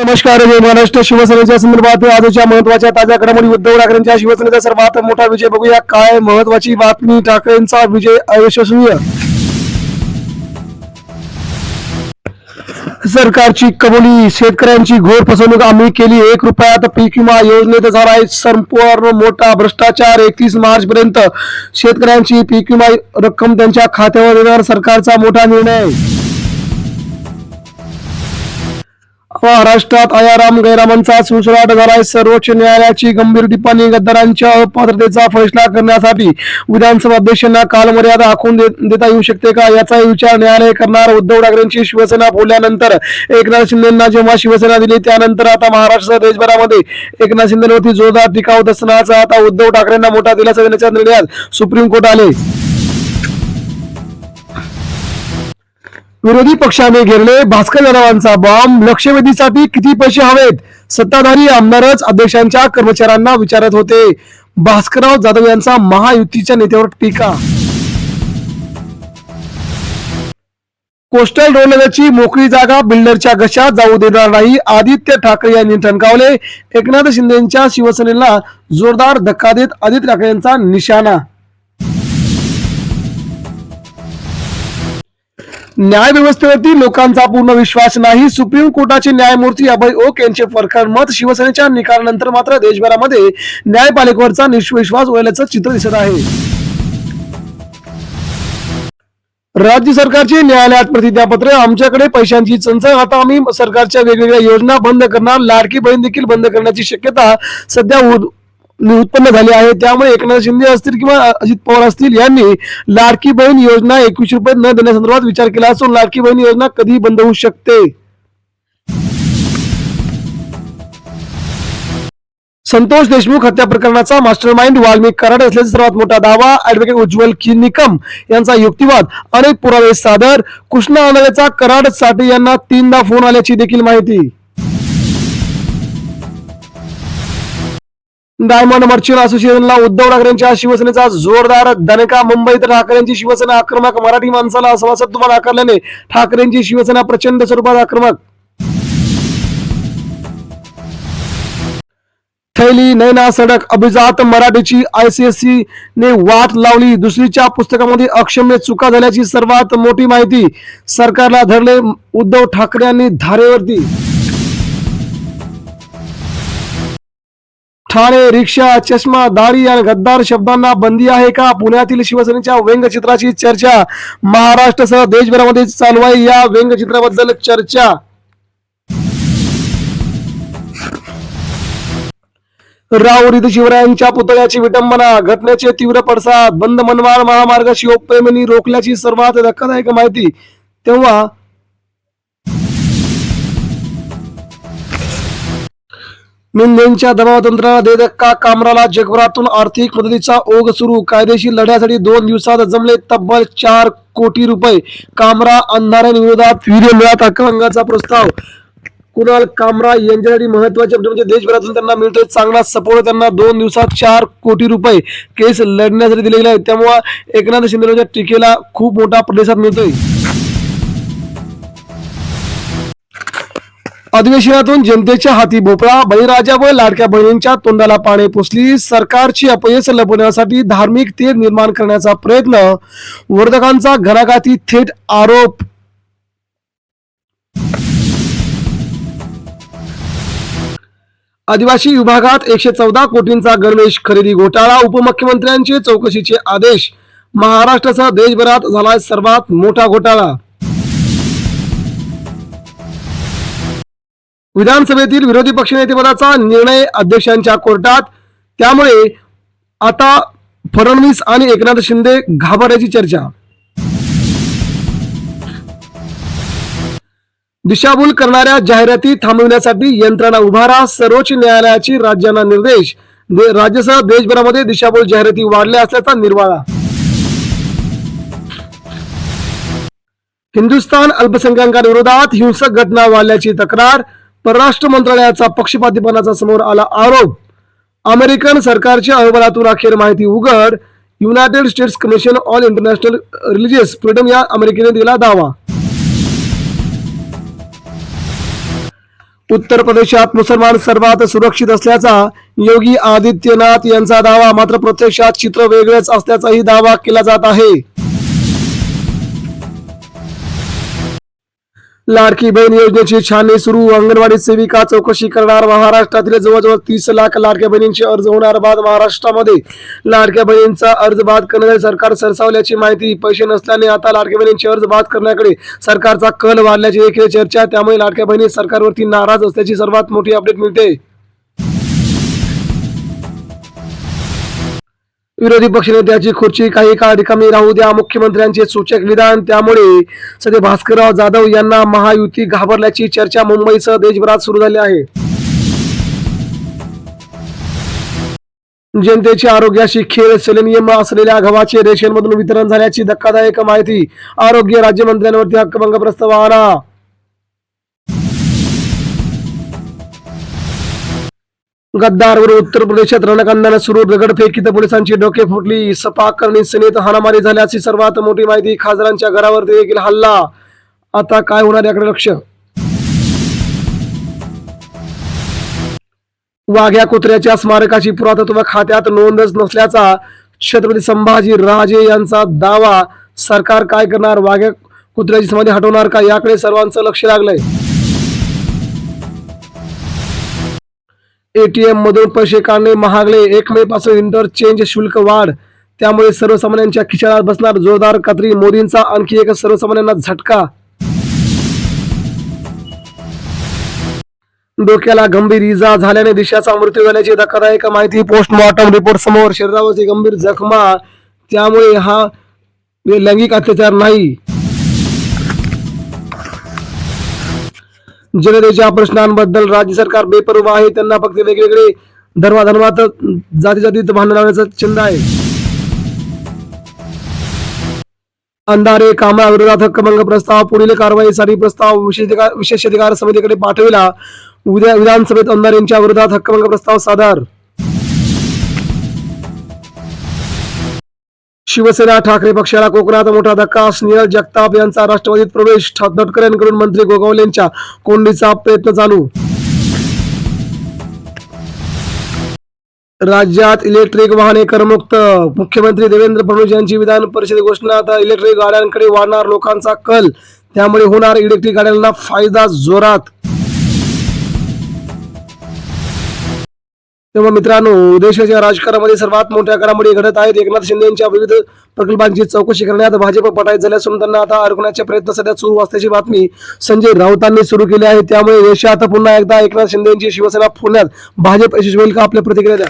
नमस्कार मी महाराष्ट्र. शिवसेनेच्या संदर्भात आजच्या महत्त्वाच्या ताज्या घडामोडी उद्धव ठाकरेंच्या शिवसेनेचा सर्वात मोठा विजय बघूया. काय महत्वाची बातमी? ठाकरेंचा विजय अयशस्वी. सरकारची कबुली शेतकऱ्यांची घोर फसवणूक आम्ही केली. एक रुपयात पीक विमा योजनेत झाला आहे. संपूर्ण मोठा भ्रष्टाचार एकतीस मार्च पर्यंत शेतकऱ्यांची पीक विमा रक्कम त्यांच्या खात्यावर येणार. सरकारचा मोठा निर्णय. महाराष्ट्रात आयाराम गैरामांचा सुळसुळाट झालाय. सर्वोच्च न्यायालयाची गंभीर टिप्पणी गद्दारांच्या अपात्रतेचा फैसला करण्यासाठी विधानसभा अध्यक्षांना कालमर्यादा आखून दे- देता येऊ शकते का? याचा विचार न्यायालय करणार. उद्धव ठाकरेंची शिवसेना फोडल्यानंतर एकनाथ शिंदेना जेव्हा शिवसेना दिली त्यानंतर आता महाराष्ट्र देशभरामध्ये एकनाथ शिंदेवरती जोरदार टीका होत असतानाचा आता उद्धव ठाकरेंना मोठा दिलासा देण्याच्या निर्णयात सुप्रीम कोर्ट आले. विरोधी पक्षाने घेरले भास्कर जाधवांचा बॉम्ब लक्षवेधीसाठी किती पैसे हवेत? सत्ताधारी आमदारच अध्यक्षांच्या कर्मचाऱ्यांना विचारत होते. भास्करराव जाधव यांचा महायुतीच्या नेत्यावर टीका. कोस्टल रोडलगतची मोकळी जागा बिल्डरच्या घशात जाऊ देणार नाही. आदित्य ठाकरे यांनी ठणकावले. एकनाथ शिंदेच्या शिवसेनेला जोरदार धक्का देत आदित्य ठाकरे यांचा निशाणा न्याय व्यवस्थेवरती लोकांचा पूर्ण विश्वास नाही. सुप्रीम कोर्टाचे न्यायमूर्ती अभय ओक यांचे फरकार मत शिवसेनेच्या निकालानंतर मात्र देशभरामध्ये न्यायपालिकेवरचा निश्विश्वास उडल्याचं चित्र दिसत आहे. राज्य सरकारचे न्यायालयात प्रतिज्ञापत्र आमच्याकडे पैशांची चंचल आता आम्ही सरकारच्या वेगवेगळ्या योजना बंद करणार लाडकी बहीण देखील बंद करण्याची शक्यता सध्या उत्पन्न झाली आहे. त्यामुळे एकनाथ शिंदे असतील किंवा अजित पवार असतील यांनी लाडकी बहीण योजना एकवीस रुपये न देण्यासंदर्भात विचार केला असून लाडकी बहीण योजना कधी बंद होऊ शकते. संतोष देशमुख हत्या प्रकरणाचा मास्टर माइंड वाल्मिक कराड असल्याचा सर्वात मोठा दावा ऍडव्होकेट उज्ज्वल खी निकम यांचा युक्तिवाद अनेक पुरावे सादर. कृष्णा आनंदचा कराड साठे यांना तीनदा फोन आल्याची देखील माहिती. डायमंड मर्चंट असोसिएशनला उद्धव ठाकरेंच्या शिवसेनेचा जोरदार दणका मुंबईत ठाकरेंची शिवसेना आक्रमक. मराठी माणसाला असवासत तुम्हाला आकारल्याने ठाकरेंची शिवसेना प्रचंड स्वरूपात आक्रमक. थैली नैना सडक अभिजात मराठीची आयसीएससी ने वाट लावली. दुसरीच्या पुस्तकामध्ये अक्षम्य चुका झाल्याची सर्वात मोठी माहिती सरकारला धरले उद्धव ठाकरे यांनी धारेवरती. ठाणे रिक्षा चष्मा दाढी आणि गद्दार शब्दांना बंदी आहे का? पुण्यातील शिवसेनेच्या व्यंगचित्राची चर्चा महाराष्ट्रासह देशभरामध्ये चालू आहे या व्यंगचित्राबद्दल चर्चा. राऊर इथे शिवरायांच्या पुतळ्याची विटंबना घटनेचे तीव्र पडसाद बंद मनमाड महामार्ग शिवप्रेमींनी रोखल्याची सर्वात धक्कादायक माहिती. तेव्हा मिंदेंच्या दबावतंत्राला दे धक्का कामराला जगभरातून आर्थिक मदतीचा ओघ सुरू. कायदेशीर लढ्यासाठी दोन दिवसात जमले तब्बल चार कोटी रुपये. कामरा अंधाऱ्यांविरोधात विरोधात मिळत हक्कांगाचा प्रस्ताव. कुणाल कामरा यांच्यासाठी महत्त्वाचे म्हणजे देशभरातून त्यांना मिळतोय चांगला सपोर्ट त्यांना दोन दिवसात चार कोटी रुपये. केस लढण्यासाठी दिले गेले आहेत. त्यामुळे एकनाथ शिंदे टीकेला खूप मोठा प्रतिसाद मिळतोय. अधिवेशनातून जनतेच्या हाती भोपळा बळीराजा व लाडक्या बहिणींच्या तोंडाला पाणी पुसली. सरकारची अपयश लपवण्यासाठी धार्मिक तेढ निर्माण करण्याचा प्रयत्न. वर्धकांचा घराघाती थेट आरोप. आदिवासी विभागात एकशे चौदा कोटींचा गणवेश खरेदी घोटाळा उपमुख्यमंत्र्यांचे चौकशीचे आदेश. महाराष्ट्रासह देशभरात झाला सर्वात मोठा घोटाळा. विधानसभेतील विरोधी पक्षनेतेपदाचा निर्णय अध्यक्षांच्या कोर्टात. त्यामुळे आता फडणवीस आणि एकनाथ शिंदे घाबरण्याची चर्चा. दिशाभूल करणाऱ्या जाहिराती थांबविण्यासाठी यंत्रणा उभारा सर्वोच्च न्यायालयाची राज्यांना निर्देश. दे- देशभरामध्ये दिशाभूल जाहिराती वाढल्या असल्याचा निर्वाळा. हिंदुस्थान अल्पसंख्याकांविरोधात हिंसक घटना वाढल्याची तक्रार. परराष्ट्र मंत्रालयाचा पक्षपातीपणाचा समोर आला आरोप. अमेरिकन सरकारच्या अहवालातून अखेर माहिती उघड. United States commission on international religious freedom या अमेरिकेने दिला दावा. उत्तर प्रदेशात मुसलमान सर्वात सुरक्षित असल्याचा योगी आदित्यनाथ यांचा दावा. मात्र प्रत्यक्षात चित्र वेगळेच असल्याचाही दावा केला जात आहे. लाडकी बहीण योजनेची छाननी सुरू. अंगणवाडी सेविका चौकशी करणार. महाराष्ट्रातील जवळजवळ तीस लाख लाडक्या बहिणींचे अर्ज होणार बाद महाराष्ट्रामध्ये. लाडक्या बहिणींचा अर्ज बाद करण्यासाठी सरकार सरसावल्याची माहिती पैसे नसल्याने आता लाडक्या बहिणींचे अर्ज बाद करण्याकडे सरकारचा कल वाढल्याची देखील चर्चा त्यामुळे लाडक्या बहिणी सरकारवरती नाराज असल्याची सर्वात मोठी अपडेट मिळते. विरोधी पक्षनेत्याची खुर्ची काही काळ रिकामी राहू द्या. मुख्यमंत्र्यांचे सूचक विधान त्यामुळे सध्या भास्करराव जाधव यांना महायुती घाबरल्याची चर्चा मुंबईसह देशभरात सुरू झाली आहे. जनतेच्या आरोग्याशी खेळ सेलेनियम असलेल्या गव्हाचे रेशनमधून वितरण झाल्याची धक्कादायक माहिती आरोग्य राज्यमंत्र्यांवरती हक्कभंग प्रस्ताव आणा गद्दारवर उत्तर प्रदेशात रणकांदाने सुरू. दगडफेकीत पोलिसांची डोके फुटली. सपा आणि सेनेत हाणामारी झाल्याची सर्वात मोठी माहिती खासदारांच्या घरावरती देखील हल्ला. आता काय होणार याकडे लक्ष? वाघ्या कुत्र्याच्या स्मारकाची पुरातत्व खात्यात नोंदच नसल्याचा छत्रपती संभाजी राजे यांचा दावा. सरकार काय करणार? वाघ्या कुत्र्याची समाधी हटवणार का? याकडे सर्वांचं लक्ष लागलंय. एटीएम मधून पैसे काढणे महागले. एक मे पासून इंटरचेंज शुल्क वाढ. त्यामुळे सर्वसामान्यांच्या खिशाळात बसणार जोरदार कात्री. मोदींचा आणखी एक सर्वसामान्यांना झटका. डोक्याला गंभीर इजा झाल्याने दिशाचा मृत्यू झाल्याची धक्कादायक माहिती पोस्टमॉर्टम रिपोर्ट समोर. शरीरावरची गंभीर जखमा. त्यामुळे हा लैंगिक अत्याचार नाही. जनतेच्या प्रश्नांबद्दल राज्य सरकार बेपर्वा आहे. त्यांना फक्त वेगवेगळे धर्माधर्मात जाती जातीत भांडण लावण्याचा छंद आहे. अंधारे कामाविरोधात हक्कभंग प्रस्ताव पुढील कारवाईसाठी प्रस्ताव विशेष अधिकार- विशेष अधिकार समितीकडे पाठविला. उद्या विधानसभेत अंधारेंच्या विरोधात हक्कभंग प्रस्ताव सादर शिवसेना ठाकरे पक्षाला कोकणात मोठा धक्का स्नेहल जगताप यांचा राष्ट्रवादीत प्रवेश ठ- तटकरेंकडून मंत्री गोगावलेंच्या कोंडीचा प्रयत्न चालू. राज्यात इलेक्ट्रिक वाहने करमुक्त. मुख्यमंत्री देवेंद्र फडणवीस यांची विधान परिषद घोषणा आता इलेक्ट्रिक गाड्यांकडे वाढणार लोकांचा कल. त्यामुळे होणार इलेक्ट्रिक गाड्यांना फायदा जोरात. तेव्हा मित्रांनो देशाच्या राजकारणामध्ये सर्वात मोठ्या घडामोडी घडत आहेत एकनाथ शिंदे यांच्या विविध प्रकल्पांची चौकशी करण्यात भाजप पटायत झाले असून त्यांना आता अडकण्याचे प्रयत्न सध्या सुरू असल्याची बातमी संजय राऊतांनी सुरू केली आहे. त्यामुळे देशात पुन्हा एकदा एकनाथ शिंदे यांची शिवसेना पुण्यात भाजप यशस्वी होईल का? आपल्या प्रतिक्रिया द्या.